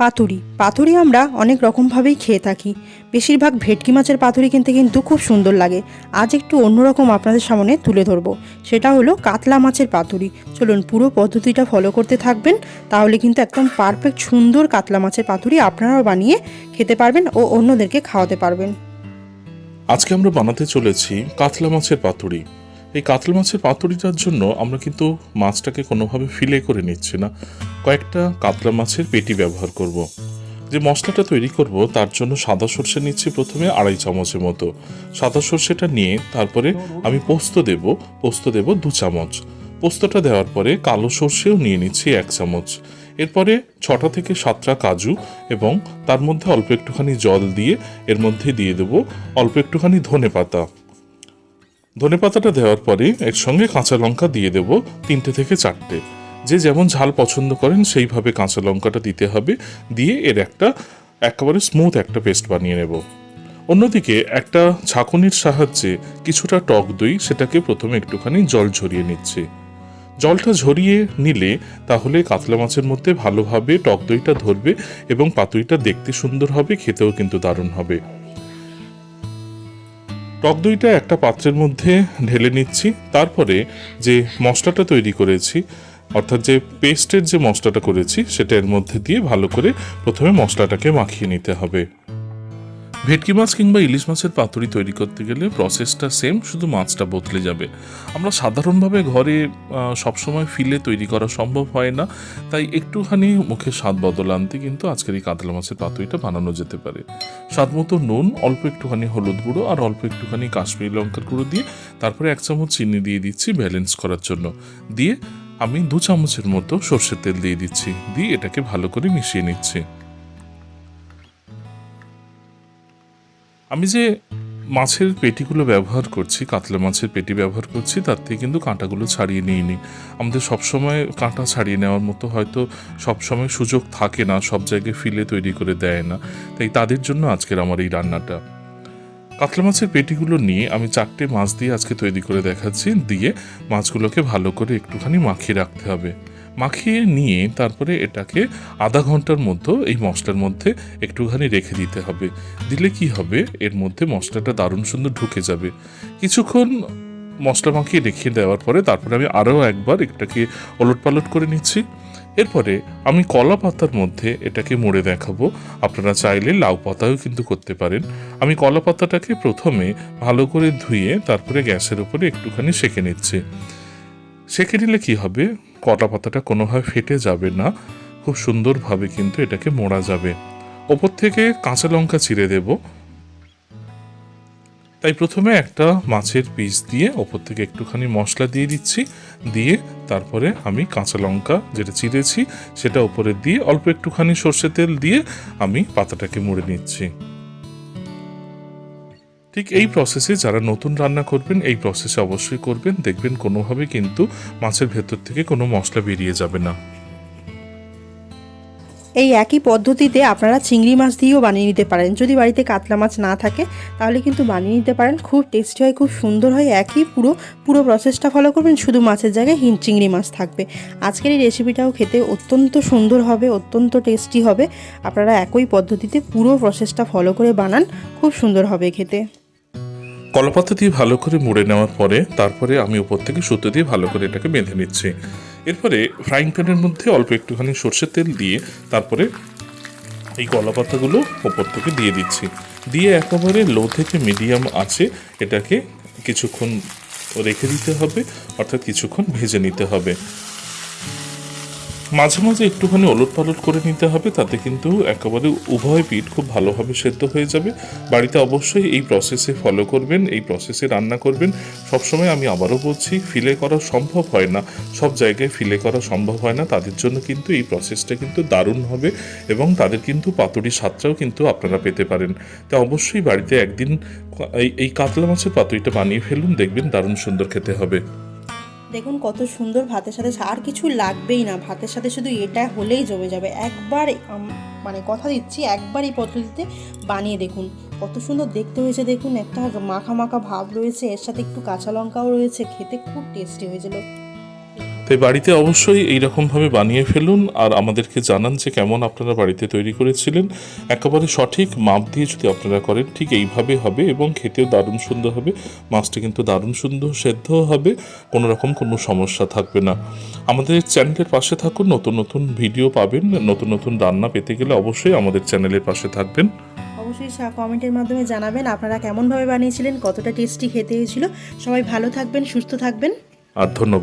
পাতুরি। পাতুরি আমরা অনেক রকমভাবেই খেয়ে থাকি। বেশিরভাগ ভেটকি মাছের পাতুরি কিনতে কিন্তু খুব সুন্দর লাগে। আজ একটু অন্যরকম আপনাদের সামনে তুলে ধরবো। সেটা হলো কাতলা মাছের পাতুরি। চলুন পুরো পদ্ধতিটা ফলো করতে থাকবেন, তাহলে কিন্তু একদম পারফেক্ট সুন্দর কাতলা মাছের পাতুরি আপনারাও বানিয়ে খেতে পারবেন ও অন্যদেরকে খাওয়াতে পারবেন। আজকে আমরা বানাতে চলেছি কাতলা মাছের পাতুরি। এই কাতলা মাছের পাতুরিটার জন্য আমরা কিন্তু মাছটাকে কোনোভাবে ফিলে করে নিচ্ছি না। কয়েকটা কাতলা মাছের পেটি ব্যবহার করব। যে মশলাটা তৈরি করব, তার জন্য সাদা সর্ষে নিচ্ছি প্রথমে আড়াই চামচের মতো। সাদা সর্ষেটা নিয়ে তারপরে আমি পোস্ত দেব পোস্ত দেব দু চামচ। পোস্তটা দেওয়ার পরে কালো সর্ষেও নিয়ে নিচ্ছি এক চামচ। এরপরে ছটা থেকে সাতটা কাজু এবং তার মধ্যে অল্প একটুখানি জল দিয়ে এর মধ্যে দিয়ে দেবো অল্প একটুখানি ধনে পাতা ধনে পাতাটা দেওয়ার পরে এর সঙ্গে কাঁচা লঙ্কা দিয়ে দেবো তিনটে থেকে চারটে। যে যেমন ঝাল পছন্দ করেন, সেইভাবে কাঁচা লঙ্কাটা দিতে হবে। দিয়ে এর একটা একেবারে স্মুথ একটা পেস্ট বানিয়ে নেব। অন্যদিকে একটা ছাঁকুনির সাহায্যে কিছুটা টক দই সেটাকে প্রথমে একটুখানি জল ঝরিয়ে নিচ্ছি। জলটা ঝরিয়ে নিলে তাহলে কাতলা মাছের মধ্যে ভালোভাবে টক দইটা ধরবে এবং পাতুইটা দেখতে সুন্দর হবে, খেতেও কিন্তু দারুণ হবে। টক দইটা একটা পাত্রের মধ্যে ঢেলে নিচ্ছি। তারপরে যে মশলাটা তৈরি করেছি, অর্থাৎ যে পেস্টের যে মশলাটা করেছি, সেটা এর মধ্যে দিয়ে ভালো করে প্রথমে মশলাটাকে মাখিয়ে নিতে হবে। ভেটকি মাছ কিংবা ইলিশ মাছের পাতুরি তৈরি করতে গেলে প্রসেসটা সেম শুধু মাছটা বদলে যাবে। আমরা সাধারণভাবে ঘরে সবসময় ফিলে তৈরি করা সম্ভব হয় না। তাই একটুখানি মুখে স্বাদ বদল আনতে কিন্তু আজকের এই কাতলা মাছের পাতুরিটা বানানো যেতে পারে। স্বাদ মতো নুন, অল্প একটুখানি হলুদ গুঁড়ো আর অল্প একটুখানি কাশ্মীরি লঙ্কার গুঁড়ো দিয়ে তারপরে এক চামচ চিনি দিয়ে দিচ্ছি ব্যালেন্স করার জন্য। দিয়ে আমি দু চামচের মতো সর্ষের তেল দিয়ে দিচ্ছি। দিয়ে এটাকে ভালো করে মিশিয়ে নিচ্ছি। আমি যে মাছের পেটিগুলো ব্যবহার করছি, কাতলা মাছের পেটি ব্যবহার করছি, তার থেকে কিন্তু কাঁটাগুলো ছাড়িয়ে নিইনি। আমাদের সবসময় কাঁটা ছাড়িয়ে নেওয়ার মতো হয়তো সবসময় সুযোগ থাকে না, সব জায়গায় ফিলে তৈরি করে দেয় না। তাই তাদের জন্য আজকের আমার এই রান্নাটা। কাতলা মাছের পেটিগুলো নিয়ে আমি চারটে মাছ দিয়ে আজকে তৈরি করে দেখাচ্ছি। দিয়ে মাছগুলোকে ভালো করে একটুখানি মাখিয়ে রাখতে হবে। মাখিয়ে নিয়ে তারপরে এটাকে আধা ঘণ্টার মধ্যে, এই মশলার মধ্যে একটুখানি রেখে দিতে হবে। দিলে কি হবে? এর মধ্যে মশলাটা দারুণ সুন্দর ঢুকে যাবে। কিছুক্ষণ মশলা মাখিয়ে রেখে দেওয়ার পরে তারপরে আমি আরও একবার এটাকে ওলট পালট করে নিচ্ছি। এরপরে আমি কলা পাতার মধ্যে এটাকে মুড়ে দেখাবো। আপনারা চাইলে লাউ পাতাও কিন্তু করতে পারেন। আমি কলা পাতাটাকে প্রথমে ভালো করে ধুয়ে তারপরে গ্যাসের উপরে একটুখানি সেঁকে নিচ্ছি। সেঁকে নিলে কি হবে? কলা পাতাটা কোনোভাবে ফেটে যাবে না, খুব সুন্দরভাবে কিন্তু এটাকে মোড়া যাবে। ওপর থেকে কাঁচা লঙ্কা চিড়ে দেব। তাই প্রথমে একটা মাছের পিস দিয়ে ওপর থেকে একটুখানি মশলা দিয়ে দিচ্ছি, দিয়ে তারপরে আমি কাঁচা লঙ্কা যেটা চিড়েছি, সেটা ওপরে দিয়ে অল্প একটুখানি সর্ষে তেল দিয়ে আমি পাতাটাকে মুড়ে নিচ্ছি। ঠিক এই প্রসেসে যারা নতুন রান্না করবেন, এই প্রসেসে অবশ্যই করবেন। দেখবেন কোনোভাবে কিন্তু মাছের ভেতর থেকে কোনো মশলা বেরিয়ে যাবে না। এই একই পদ্ধতিতে আপনারা চিংড়ি মাছ দিয়েও বানিয়ে নিতে পারেন। যদি বাড়িতে কাতলা মাছ না থাকে, তাহলে কিন্তু বানিয়ে নিতে পারেন। খুব টেস্টি হয়, খুব সুন্দর হয়। একই পুরো পুরো প্রসেসটা ফলো করবেন। শুধু মাছের জায়গায় হিন চিংড়ি মাছ থাকবে। আজকের এই রেসিপিটাও খেতে অত্যন্ত সুন্দর হবে, অত্যন্ত টেস্টি হবে। আপনারা একই পদ্ধতিতে পুরো প্রসেসটা ফলো করে বানান। খুব সুন্দর হবে খেতে। কলাপাতা দিয়ে ভালো করে মুড়ে নেওয়ার পরে তারপরে আমি উপর থেকে সুতো দিয়ে ভালো করে এটাকে বেঁধে নিচ্ছি। এরপরে ফ্রাইং প্যানের মধ্যে অল্প একটুখানি সর্ষের তেল দিয়ে তারপরে এই কলাপাতাগুলো ওপর থেকে দিয়ে দিচ্ছি। দিয়ে একেবারে লো থেকে মিডিয়াম আছে, এটাকে কিছুক্ষণ রেখে দিতে হবে, অর্থাৎ কিছুক্ষণ ভেজে নিতে হবে। মাঝে মাঝে একটুখানি ওলট পালট করে নিতে হবে, তাতে কিন্তু একেবারে উভয় পিঠ খুব ভালোভাবে সেদ্ধ হয়ে যাবে। বাড়িতে অবশ্যই এই প্রসেসে ফলো করবেন, এই প্রসেসে রান্না করবেন। সবসময় আমি আবারও বলছি ফিলে করা সম্ভব হয় না। সব জায়গায় ফিলে করা সম্ভব হয় না। তাদের জন্য কিন্তু এই প্রসেসটা কিন্তু দারুণ হবে এবং তাদের কিন্তু পাতুরি স্বাদটাও কিন্তু আপনারা পেতে পারেন। তা অবশ্যই বাড়িতে একদিন এই এই কাতলা মাছের পাতুরিটা বানিয়ে ফেলুন, দেখবেন দারুণ সুন্দর খেতে হবে। দেখুন কত সুন্দর ভাতের সাথে আর কিছু লাগবেই না। ভাতের সাথে শুধু এটা হলেই জমে যাবে। একবার মানে কথা দিচ্ছি, একবার এই পদ্ধতিতে বানিয়ে দেখুন। কত সুন্দর দেখতে হয়েছে দেখুন। একটা মাখা মাখা ভাব রয়েছে। এর সাথে একটু কাঁচা লঙ্কাও রয়েছে। খেতে খুব টেস্টি হয়েছিল। তাই বাড়িতে অবশ্যই এইরকমভাবে বানিয়ে ফেলুন আর আমাদেরকে জানান যে কেমন আপনারা বাড়িতে তৈরি করেছিলেন। একেবারে সঠিক মাপ দিয়ে যদি আপনারা করেন ঠিক এইভাবে হবে এবং খেতেও দারুণ সুন্দর হবে। মাছটা কিন্তু দারুণ সুন্দর সেদ্ধও হবে কোনো রকম কোনো সমস্যা থাকবে না। আমাদের চ্যানেলের পাশে থাকুন নতুন নতুন ভিডিও পাবেন নতুন নতুন রান্না পেতে গেলে অবশ্যই আমাদের চ্যানেলের পাশে থাকবেন। অবশ্যই কমেন্টের মাধ্যমে জানাবেন আপনারা কেমনভাবে বানিয়েছিলেন কতটা টেস্টি খেতে হয়েছিল। সবাই ভালো থাকবেন সুস্থ থাকবেন। আর ধন্যবাদ।